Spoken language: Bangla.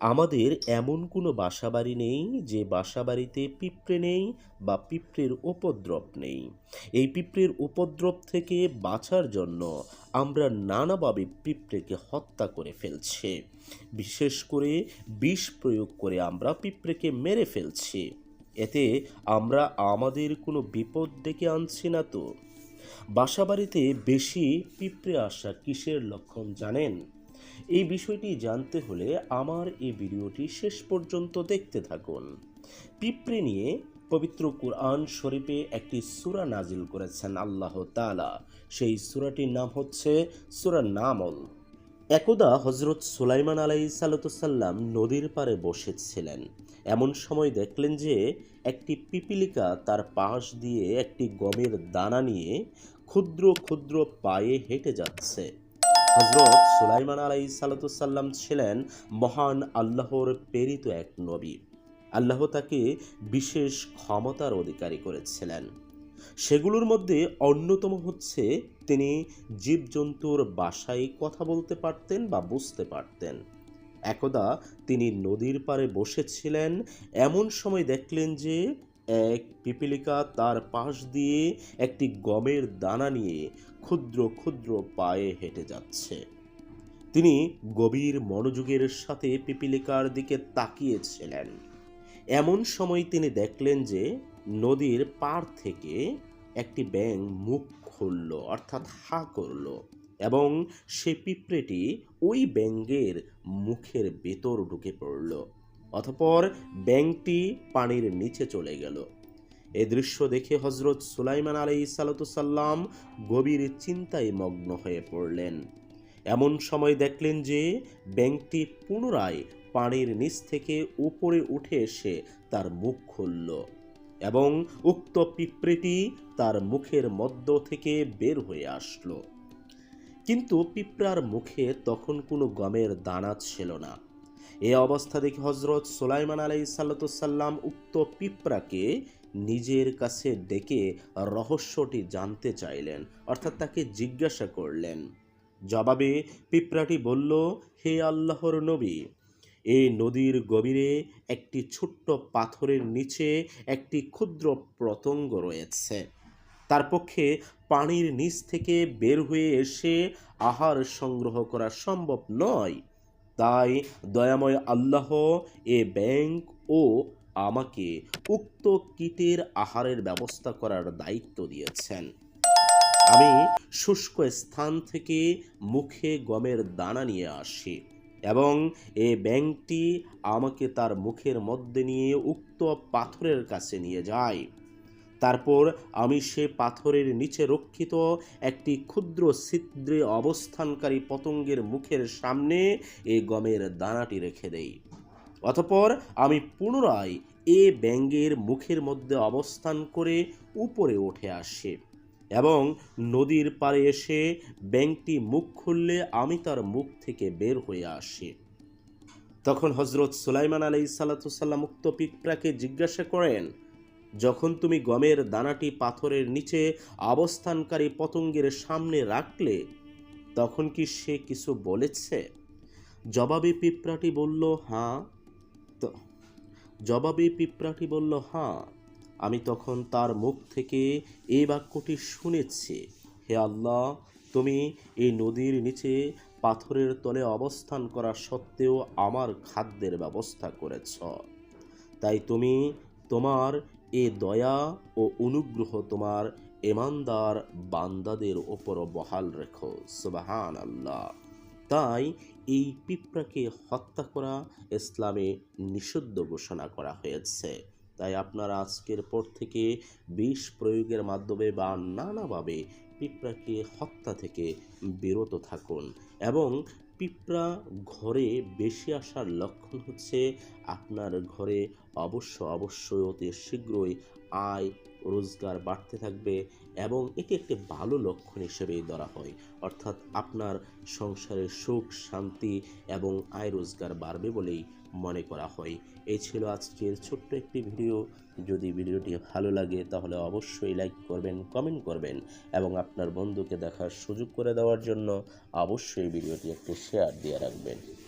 আমাদের এমন কোনো বাসাবাড়ি নেই যে বাসাবাড়িতে পিঁপড়ে নেই বা পিঁপড়ের উপদ্রব নেই। এই পিঁপড়ের উপদ্রব থেকে বাঁচার জন্য আমরা নানাভাবে পিঁপড়েকে হত্যা করে ফেলছে। বিশেষ করে বিষ প্রয়োগ করে আমরা পিঁপড়েকে মেরে ফেলছি। এতে আমরা আমাদের কোনো বিপদ ডেকে আনছি না তো? বাসাবাড়িতে বেশি পিঁপড়ে আসা কিসের লক্ষণ জানেন? এই বিষয়টি জানতে হলে আমার এই ভিডিওটি শেষ পর্যন্ত দেখতে থাকুন। পিঁপড়ে নিয়ে পবিত্র কুরআন শরীফে একটি সূরা নাজিল করেছেন আল্লাহ তাআলা। সেই সূরাটির নাম হচ্ছে সূরা নামল। একদা হজরত সুলাইমান আলাই সাল্লাম নদীর পাড়ে বসেছিলেন। এমন সময় দেখলেন যে একটি পিপিলিকা তার পাশ দিয়ে একটি গমের দানা নিয়ে ক্ষুদ্র ক্ষুদ্র পায়ে হেঁটে যাচ্ছে। হজরত সুলাইমান আলাই সাল্লাম ছিলেন মহান আল্লাহর প্রেরিত এক নবী। আল্লাহ তাকে বিশেষ ক্ষমতার অধিকারী করেছিলেন। সেগুলোর মধ্যে অন্যতম হচ্ছে তিনি জীবজন্তুর বাসায় কথা বলতে পারতেন বা বুঝতে পারতেন। একদা তিনি নদীর পাড়ে বসেছিলেন, এমন সময় দেখলেন যে এক পিপিলিকা তার পাশ দিয়ে একটি গমের দানা নিয়ে ক্ষুদ্র ক্ষুদ্র পায়ে হেঁটে যাচ্ছে। তিনি গভীর মনোযোগের সাথে পিপিলিকার দিকে তাকিয়েছিলেন। এমন সময় তিনি দেখলেন যে নদীর পাড় থেকে একটি ব্যাঙ মুখ খুলল, অর্থাৎ হা করল, এবং সে পিঁপড়েটি ওই ব্যাঙের মুখের ভেতর ঢুকে পড়ল। অতপর ব্যাংকটি পানির নিচে চলে গেল। এ দৃশ্য দেখে হজরত সুলাইমান আলাই সাল্লাম গভীর চিন্তায় মগ্ন হয়ে পড়লেন। এমন সময় দেখলেন যে, ব্যাংকটি পুনরায় পানির নিচ থেকে উপরে উঠে এসে তার মুখ খুলল এবং উক্ত পিঁপড়েটি তার মুখের মধ্য থেকে বের হয়ে আসলো। কিন্তু পিঁপড়ার মুখে তখন কোনো গমের দানা ছিল না। এ অবস্থা দেখে হজরত সোলাইমান আলাই সাল্লাম উক্ত পিঁপড়াকে নিজের কাছে ডেকে রহস্যটি জানতে চাইলেন, অর্থাৎ তাকে জিজ্ঞাসা করলেন। জবাবে পিঁপড়াটি বলল, হে আল্লাহর নবী, এই নদীর গভীরে একটি ছোট্ট পাথরের নিচে একটি ক্ষুদ্র প্রতঙ্গ রয়েছে। তার পক্ষে পানির নিচ থেকে বের হয়ে এসে আহার সংগ্রহ করা সম্ভব নয়। তাই দয়াময় আল্লাহ এ ব্যাংক ও আমাকে উক্ত কীটের আহারের ব্যবস্থা করার দায়িত্ব দিয়েছেন। আমি শুষ্ক স্থান থেকে মুখে গমের দানা নিয়ে আসি এবং এ ব্যাংকটি আমাকে তার মুখের মধ্যে নিয়ে উক্ত পাথরের কাছে নিয়ে যায়। তারপর আমি সে পাথরের নিচে রক্ষিত একটি ক্ষুদ্র ছিদ্রে অবস্থানকারী পতঙ্গের মুখের সামনে এ গমের দানাটি রেখে দেই। অতপর আমি পুনরায় এ ব্যাঙ্গের মুখের মধ্যে অবস্থান করে উপরে উঠে আসি এবং নদীর পাড়ে এসে ব্যাংকটি মুখ খুললে আমি তার মুখ থেকে বের হয়ে আসি। তখন হজরত সুলাইমান আলাই সাল্লাতুসাল্লাম উক্ত পিঁপড়াকে জিজ্ঞাসা করেন যখন তুমি গমের দানাটি পাথরের নিচে অবস্থানকারী পতঙ্গের সামনে রাখলে, তখন কি সে কিছু বলেছে? জবাবে পিঁপড়াটি বলল হাঁ জবাবে পিঁপড়াটি বলল হাঁ আমি তখন তার মুখ থেকে এই বাক্যটি শুনেছি। হে আল্লাহ, তুমি এই নদীর নিচে পাথরের তলে অবস্থান করা সত্ত্বেও আমার খাদ্যের ব্যবস্থা করেছ। তাই তুমি তোমার এ দয়া ও অনুগ্রহ তোমার এমানদার বান্দাদের ওপর বহাল রেখো সুবাহান আল্লাহ তাই এই পিঁপড়াকে হত্যা করা ইসলামে নিষিদ্ধ ঘোষণা করা হয়েছে। তাই আপনারা আজকের পর থেকে বিষ প্রয়োগের মাধ্যমে বা নানাভাবে পিঁপড়াকে হত্যা থেকে বিরত থাকুন এবং পিঁপড়া ঘরে বেশি আসার লক্ষণ হচ্ছে আপনার ঘরে অবশ্য অবশ্যই অতি শীঘ্রই আয় রোজগার বাড়তে থাকবে এবং এটি একটি ভালো লক্ষণ হিসেবেই ধরা হয়। অর্থাৎ আপনার সংসারের সুখ, শান্তি এবং আয় রোজগার বাড়বে বলেই মনে করা হয়। এই ছিল আজকের ছোট্ট একটি ভিডিও। যদি ভিডিওটি ভালো লাগে, তাহলে অবশ্যই লাইক করবেন, কমেন্ট করবেন এবং আপনার বন্ধুকে দেখার সুযোগ করে দেওয়ার জন্য অবশ্যই ভিডিওটি একটি শেয়ার দিয়ে রাখবেন।